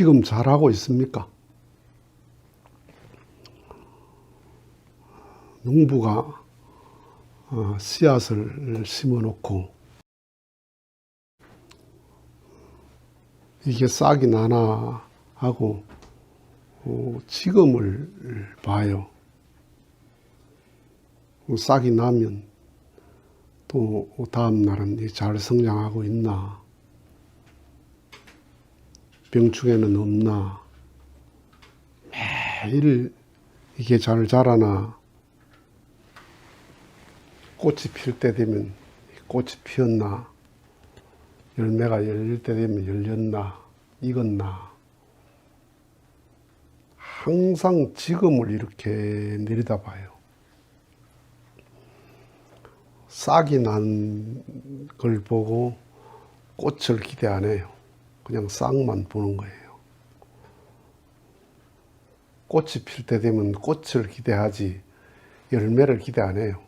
지금 잘하고 있습니까? 농부가 어, 씨앗을 심어 놓고 이게 싹이 나나 하고 어, 지금을 봐요. 어, 싹이 나면 또 다음 날은 이잘 성장하고 있나 병충해는 없나? 매일 이게 잘 자라나? 꽃이 필 때 되면 꽃이 피었나? 열매가 열릴 때 되면 열렸나? 익었나? 항상 지금을 이렇게 내려다봐요. 싹이 난 걸 보고 꽃을 기대 안 해요. 그냥 싹만 보는 거예요. 꽃이 필 때 되면 꽃을 기대하지 열매를 기대 안 해요.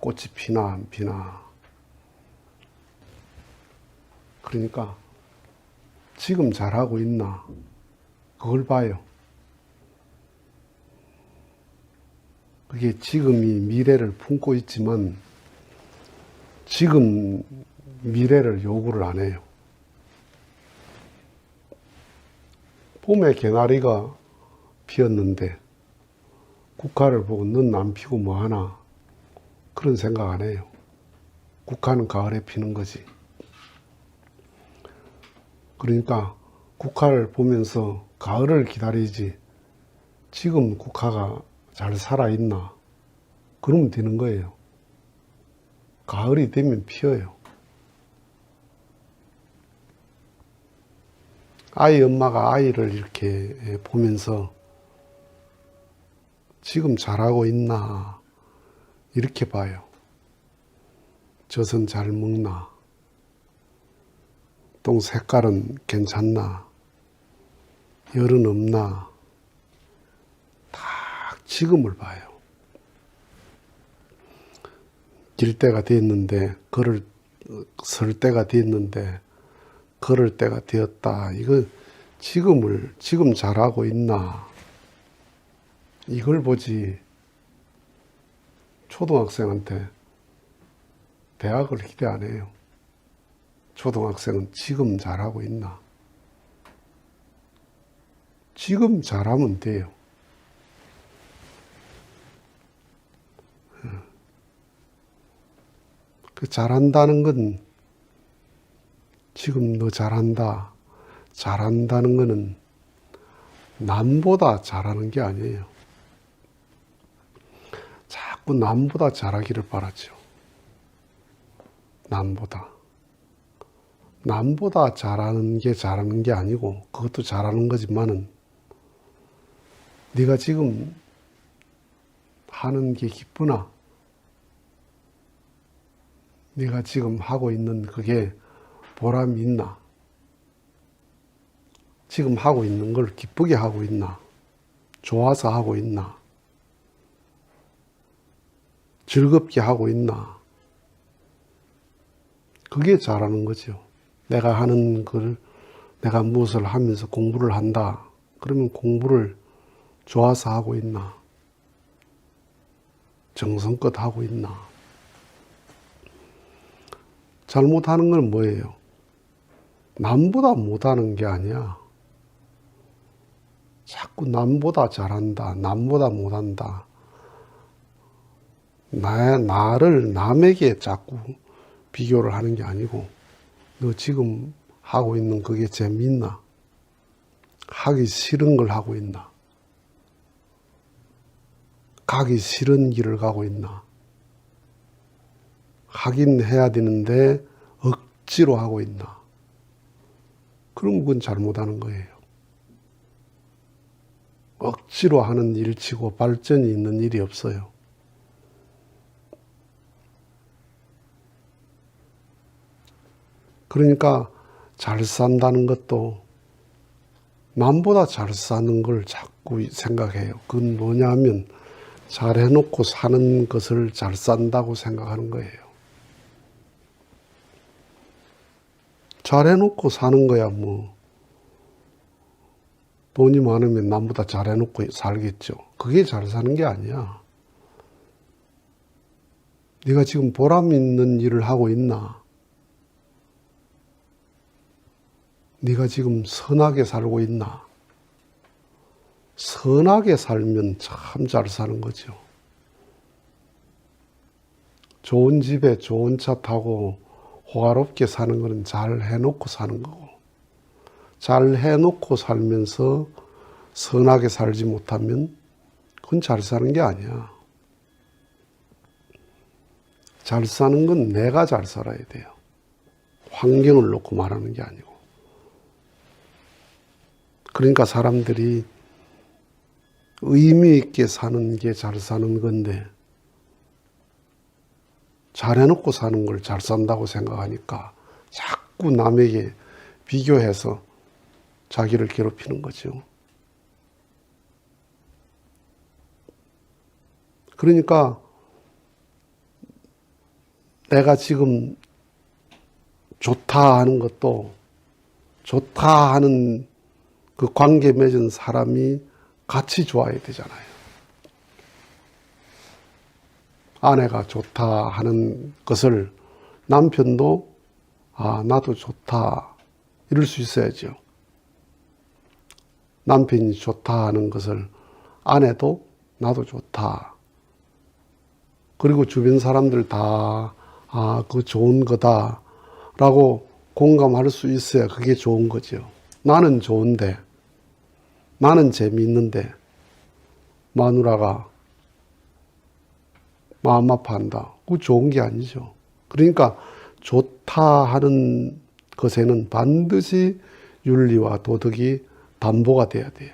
꽃이 피나 안 피나. 그러니까 지금 잘하고 있나 그걸 봐요. 그게 지금이 미래를 품고 있지만 지금 미래를 요구를 안 해요. 봄에 개나리가 피었는데 국화를 보고 넌 안 피고 뭐 하나 그런 생각 안 해요. 국화는 가을에 피는 거지. 그러니까 국화를 보면서 가을을 기다리지 지금 국화가 잘 살아있나 그러면 되는 거예요. 가을이 되면 피어요. 아이 엄마가 아이를 이렇게 보면서 지금 잘하고 있나 이렇게 봐요. 젖은 잘 먹나 똥 색깔은 괜찮나 열은 없나 딱 지금을 봐요. 길 때가 됐는데 걸을 설 때가 됐는데 걸을 때가 되었다. 이거 지금을 지금 잘하고 있나 이걸 보지 초등학생한테 대학을 기대 안 해요. 초등학생은 지금 잘하고 있나? 지금 잘하면 돼요. 그 잘한다는 건 지금 너 잘한다. 잘한다는 거는 남보다 잘하는 게 아니에요. 자꾸 남보다 잘하기를 바라죠. 남보다. 남보다 잘하는 게 잘하는 게 아니고 그것도 잘하는 거지만은 네가 지금 하는 게 기쁘나? 네가 지금 하고 있는 그게 보람이 있나? 지금 하고 있는 걸 기쁘게 하고 있나? 좋아서 하고 있나? 즐겁게 하고 있나? 그게 잘하는 거죠. 내가 하는 걸 내가 무엇을 하면서 공부를 한다. 그러면 공부를 좋아서 하고 있나? 정성껏 하고 있나? 잘못하는 건 뭐예요? 남보다 못하는 게 아니야. 자꾸 남보다 잘한다. 남보다 못한다. 나, 나를 남에게 자꾸 비교를 하는 게 아니고, 너 지금 하고 있는 그게 재밌나? 하기 싫은 걸 하고 있나? 가기 싫은 길을 가고 있나? 하긴 해야 되는데 억지로 하고 있나? 그럼 그건 잘못하는 거예요. 억지로 하는 일치고 발전이 있는 일이 없어요. 그러니까 잘 산다는 것도 남보다 잘 사는 걸 자꾸 생각해요. 그건 뭐냐 하면 잘 해놓고 사는 것을 잘 산다고 생각하는 거예요. 잘 해놓고 사는 거야, 뭐. 돈이 많으면 남보다 잘해놓고 살겠죠. 그게 잘 사는 게 아니야. 네가 지금 보람 있는 일을 하고 있나? 네가 지금 선하게 살고 있나? 선하게 살면 참 잘 사는 거죠. 좋은 집에 좋은 차 타고 호화롭게 사는 거는 잘 해놓고 사는 거고, 잘 해놓고 살면서 선하게 살지 못하면 그건 잘 사는 게 아니야. 잘 사는 건 내가 잘 살아야 돼요. 환경을 놓고 말하는 게 아니고. 그러니까 사람들이 의미 있게 사는 게 잘 사는 건데, 잘 해놓고 사는 걸 잘 산다고 생각하니까 자꾸 남에게 비교해서 자기를 괴롭히는 거죠. 그러니까 내가 지금 좋다 하는 것도 좋다 하는 그 관계 맺은 사람이 같이 좋아야 되잖아요. 아내가 좋다 하는 것을 남편도 아, 나도 좋다. 이럴 수 있어야죠. 남편이 좋다 하는 것을 아내도 나도 좋다. 그리고 주변 사람들 다, 아, 그 좋은 거다. 라고 공감할 수 있어야 그게 좋은 거죠. 나는 좋은데, 나는 재미있는데, 마누라가 마음 아파한다. 그거 좋은 게 아니죠. 그러니까 좋다 하는 것에는 반드시 윤리와 도덕이 담보가 돼야 돼요.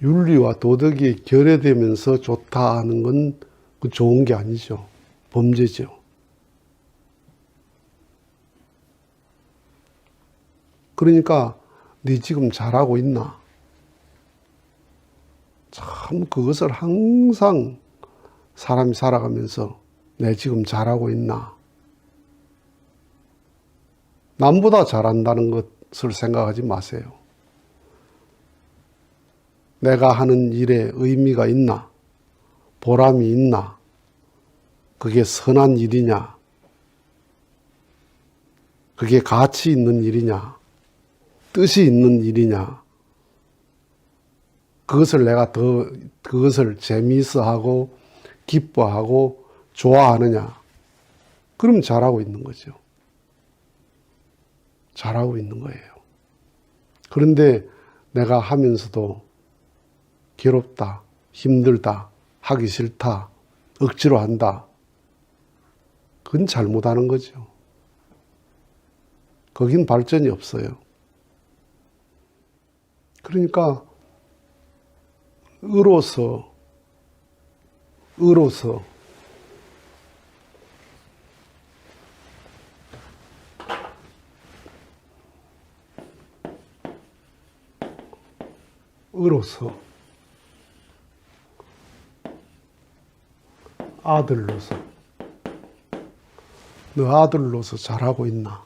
윤리와 도덕이 결여되면서 좋다 하는 건 그 좋은 게 아니죠. 범죄죠. 그러니까 네 지금 잘하고 있나? 참 그것을 항상 사람이 살아가면서 내 지금 잘하고 있나? 남보다 잘한다는 것을 생각하지 마세요. 내가 하는 일에 의미가 있나? 보람이 있나? 그게 선한 일이냐? 그게 가치 있는 일이냐? 뜻이 있는 일이냐? 그것을 내가 더, 그것을 재미있어 하고, 기뻐하고, 좋아하느냐? 그럼 잘하고 있는 거죠. 잘하고 있는 거예요. 그런데 내가 하면서도 괴롭다, 힘들다, 하기 싫다, 억지로 한다. 그건 잘못하는 거죠. 거긴 발전이 없어요. 그러니까 의로서 의로서 의로서 아들로서 너 아들로서 잘하고 있나?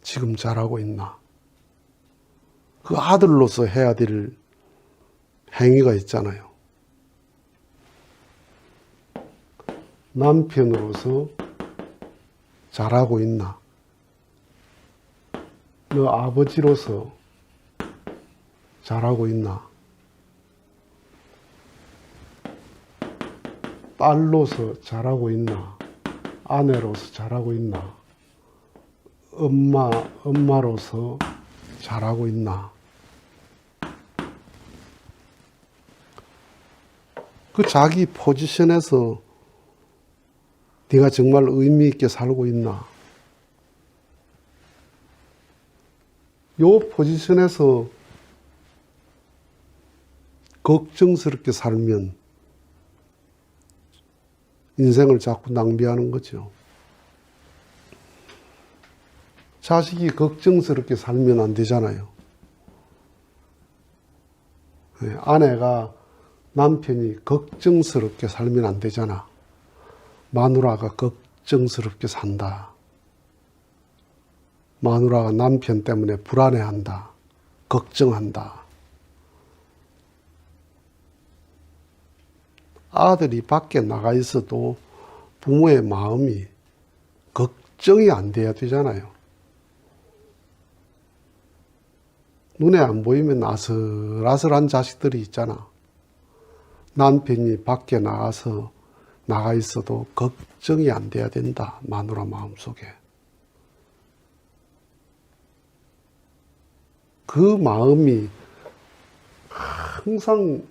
지금 잘하고 있나? 그 아들로서 해야 될 행위가 있잖아요. 남편으로서 잘하고 있나? 너 아버지로서 잘하고 있나? 딸로서 잘하고 있나? 아내로서 잘하고 있나? 엄마, 엄마로서 잘하고 있나? 그 자기 포지션에서 네가 정말 의미 있게 살고 있나? 요 포지션에서 걱정스럽게 살면 인생을 자꾸 낭비하는 거죠. 자식이 걱정스럽게 살면 안 되잖아요. 네, 아내가 남편이 걱정스럽게 살면 안 되잖아. 마누라가 걱정스럽게 산다. 마누라가 남편 때문에 불안해한다. 걱정한다. 아들이 밖에 나가 있어도 부모의 마음이 걱정이 안 돼야 되잖아요. 눈에 안 보이면 아슬아슬한 자식들이 있잖아. 남편이 밖에 나가서 나가 있어도 걱정이 안 돼야 된다. 마누라 마음속에. 그 마음이 항상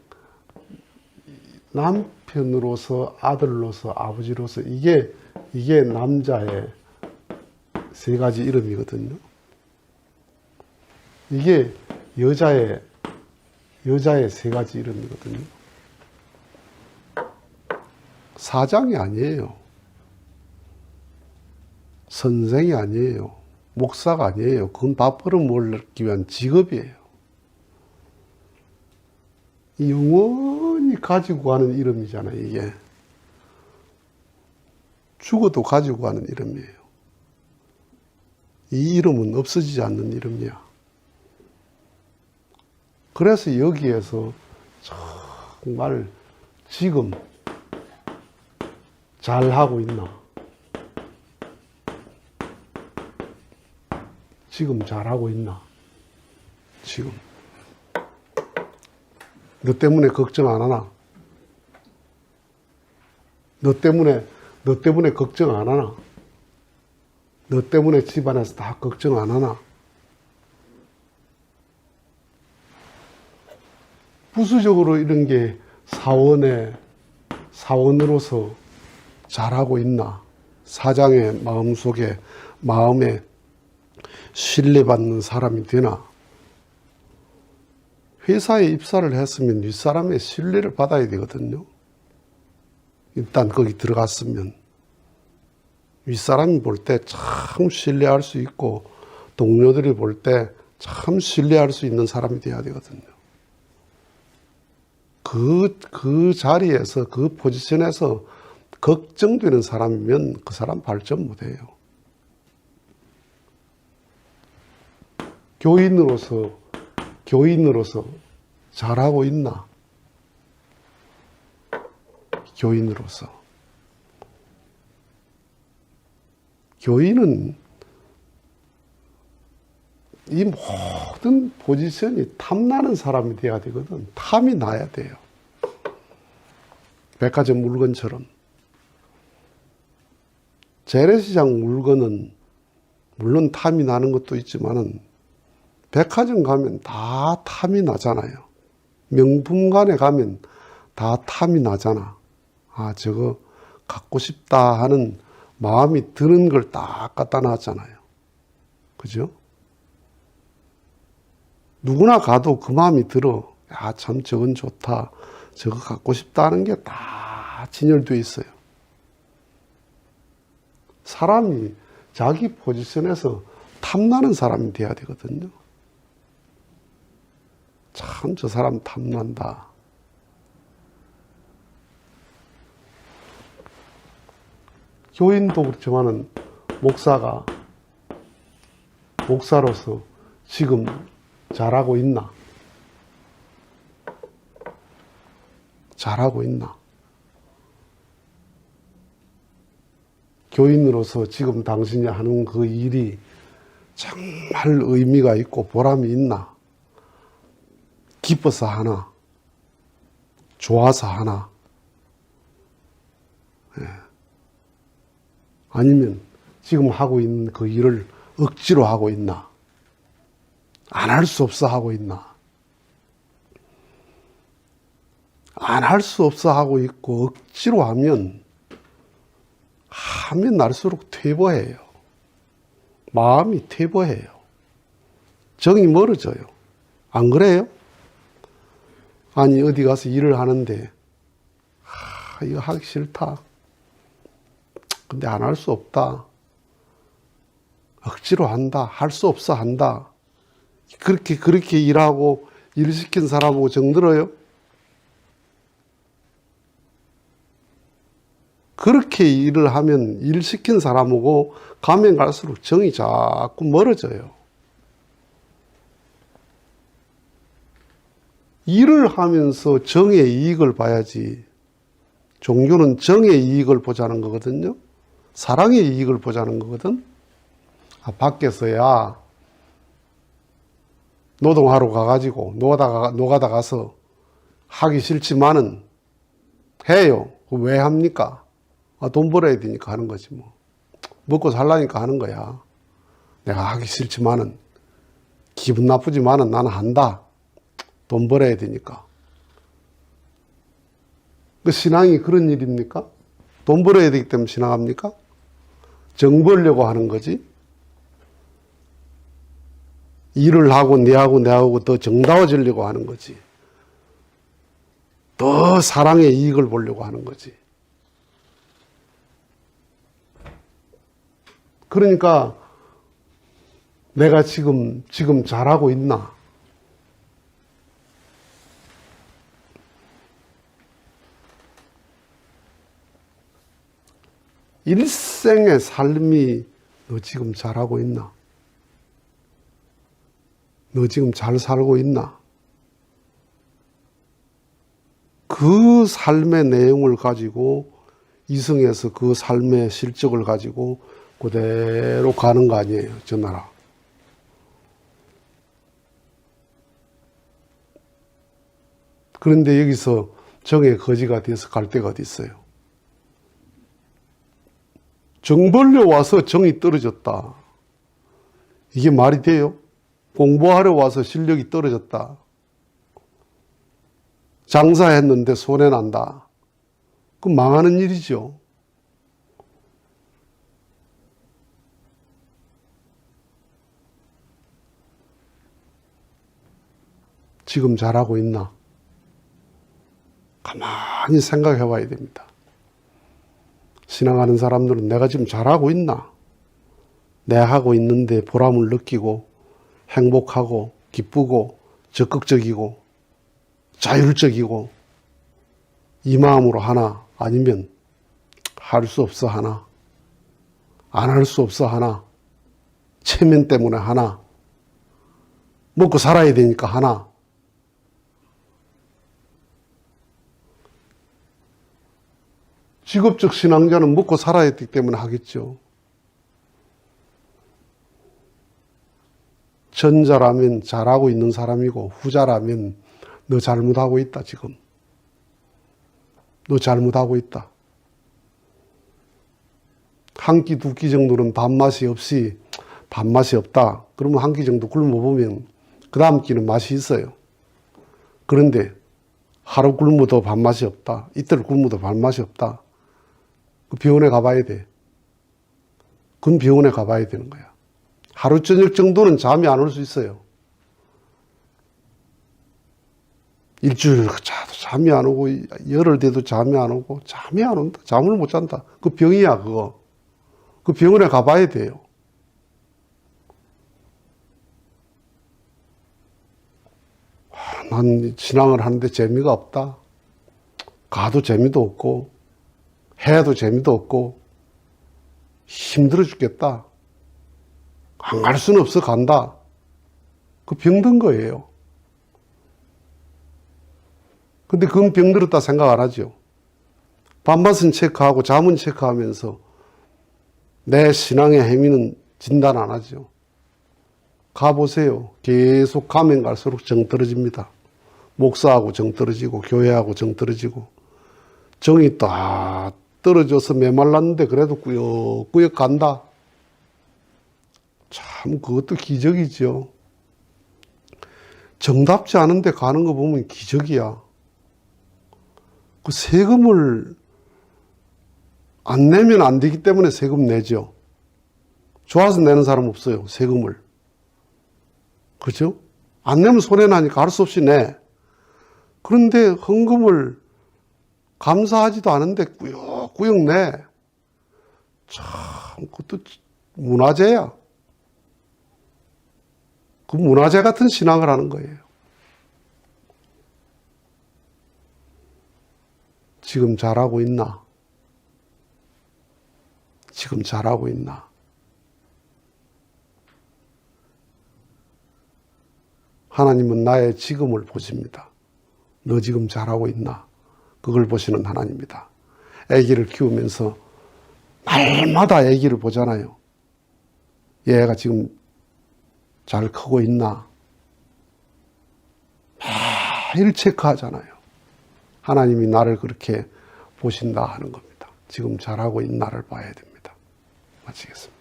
남편으로서 아들로서 아버지로서 이게 이게 남자의 세 가지 이름이거든요. 이게 여자의 여자의 세 가지 이름이거든요. 사장이 아니에요. 선생이 아니에요. 목사가 아니에요. 그건 밥 벌어 먹기 위한 직업이에요. 영원히 가지고 가는 이름이잖아요, 이게. 죽어도 가지고 가는 이름이에요. 이 이름은 없어지지 않는 이름이야. 그래서 여기에서 정말 지금 잘 하고 있나? 지금 잘 하고 있나? 지금. 너 때문에 걱정 안 하나? 너 때문에, 너 때문에 걱정 안 하나? 너 때문에 집안에서 다 걱정 안 하나? 부수적으로 이런 게 사원에, 사원으로서 잘하고 있나? 사장의 마음속에, 마음에 신뢰받는 사람이 되나? 회사에 입사를 했으면 윗사람의 신뢰를 받아야 되거든요. 일단 거기 들어갔으면 윗사람이 볼 때 참 신뢰할 수 있고 동료들이 볼 때 참 신뢰할 수 있는 사람이 돼야 되거든요. 그, 그 자리에서, 그 포지션에서 걱정되는 사람이면 그 사람 발전 못 해요. 교인으로서, 교인으로서 잘하고 있나? 교인으로서. 교인은 이 모든 포지션이 탐나는 사람이 돼야 되거든. 탐이 나야 돼요. 백화점 물건처럼. 재래시장 물건은 물론 탐이 나는 것도 있지만은 백화점 가면 다 탐이 나잖아요. 명품관에 가면 다 탐이 나잖아. 아, 저거 갖고 싶다 하는 마음이 드는 걸딱 갖다 놨잖아요. 그죠? 누구나 가도 그 마음이 들어. 야, 참 저건 좋다. 저거 갖고 싶다 하는 게 다 진열되어 있어요. 사람이 자기 포지션에서 탐나는 사람이 돼야 되거든요. 참 저 사람 탐난다. 교인도 그렇지만은 목사가 목사로서 지금 잘하고 있나? 잘하고 있나? 교인으로서 지금 당신이 하는 그 일이 정말 의미가 있고 보람이 있나? 기뻐서 하나? 좋아서 하나? 예. 아니면 지금 하고 있는 그 일을 억지로 하고 있나? 안 할 수 없어 하고 있나? 안 할 수 없어 하고 있고 억지로 하면 하면 날수록 퇴보해요. 마음이 퇴보해요. 정이 멀어져요. 안 그래요? 아니 어디 가서 일을 하는데 아, 이거 하기 싫다. 근데 안 할 수 없다. 억지로 한다. 할 수 없어 한다. 그렇게 그렇게 일하고 일 시킨 사람하고 정들어요? 그렇게 일을 하면 일 시킨 사람하고 가면 갈수록 정이 자꾸 멀어져요. 일을 하면서 정의 이익을 봐야지. 종교는 정의 이익을 보자는 거거든요. 사랑의 이익을 보자는 거거든. 아, 밖에서야 노동하러 가가지고 노가다, 노가다 가서 하기 싫지만은 해요. 왜 합니까? 아, 돈 벌어야 되니까 하는 거지 뭐. 먹고 살라니까 하는 거야. 내가 하기 싫지만은 기분 나쁘지만은 나는 한다. 돈 벌어야 되니까. 그 신앙이 그런 일입니까? 돈 벌어야 되기 때문에 신앙합니까? 정 벌려고 하는 거지. 일을 하고 내하고 내하고 더 정다워지려고 하는 거지. 더 사랑의 이익을 보려고 하는 거지. 그러니까 내가 지금 지금 잘하고 있나? 일생의 삶이 너 지금 잘하고 있나? 너 지금 잘 살고 있나? 그 삶의 내용을 가지고 이승에서 그 삶의 실적을 가지고 그대로 가는 거 아니에요, 저 나라. 그런데 여기서 정의 거지가 돼서 갈 데가 어디 있어요? 정 벌려 와서 정이 떨어졌다. 이게 말이 돼요? 공부하러 와서 실력이 떨어졌다. 장사했는데 손해난다. 그 망하는 일이죠. 지금 잘하고 있나? 가만히 생각해 봐야 됩니다. 신앙하는 사람들은 내가 지금 잘하고 있나? 내가 하고 있는데 보람을 느끼고 행복하고 기쁘고 적극적이고 자율적이고 이 마음으로 하나 아니면 할 수 없어 하나 안 할 수 없어 하나 체면 때문에 하나 먹고 살아야 되니까 하나 직업적 신앙자는 먹고 살아야 되기 때문에 하겠죠. 전자라면 잘하고 있는 사람이고 후자라면 너 잘못하고 있다 지금. 너 잘못하고 있다. 한 끼 두 끼 정도는 밥맛이 없이 밥맛이 없다. 그러면 한 끼 정도 굶어보면 그 다음 끼는 맛이 있어요. 그런데 하루 굶어도 밥맛이 없다. 이틀 굶어도 밥맛이 없다. 그 병원에 가봐야 돼. 그건 병원에 가봐야 되는 거야. 하루 저녁 정도는 잠이 안 올 수 있어요. 일주일 자도 잠이 안 오고 열흘 돼도 잠이 안 오고 잠이 안 온다. 잠을 못 잔다. 그 병이야 그거. 그 병원에 가봐야 돼요. 아, 난 신앙을 하는데 재미가 없다. 가도 재미도 없고 해도 재미도 없고 힘들어 죽겠다. 안 갈 수는 없어 간다. 그 병든 거예요. 근데 그건 병들었다 생각 안 하죠. 밤맛은 체크하고 잠은 체크하면서 내 신앙의 행위는 진단 안 하죠. 가보세요. 계속 가면 갈수록 정 떨어집니다. 목사하고 정 떨어지고 교회하고 정 떨어지고 정이 딱 떨어져서 메말랐는데 그래도 꾸역꾸역 간다. 참 그것도 기적이죠. 정답지 않은데 가는 거 보면 기적이야. 그 세금을 안 내면 안 되기 때문에 세금 내죠. 좋아서 내는 사람 없어요. 세금을. 그죠? 안 내면 손해나니까 할 수 없이 내. 그런데 헌금을 감사하지도 않은데 꾸역 꾸역 내. 참, 그것도 문화재야. 그 문화재 같은 신앙을 하는 거예요. 지금 잘하고 있나? 지금 잘하고 있나? 하나님은 나의 지금을 보십니다. 너 지금 잘하고 있나? 그걸 보시는 하나님입니다. 아기를 키우면서 날마다 아기를 보잖아요. 얘가 지금 잘 크고 있나? 매일 체크하잖아요. 하나님이 나를 그렇게 보신다 하는 겁니다. 지금 잘하고 있나를 봐야 됩니다. 마치겠습니다.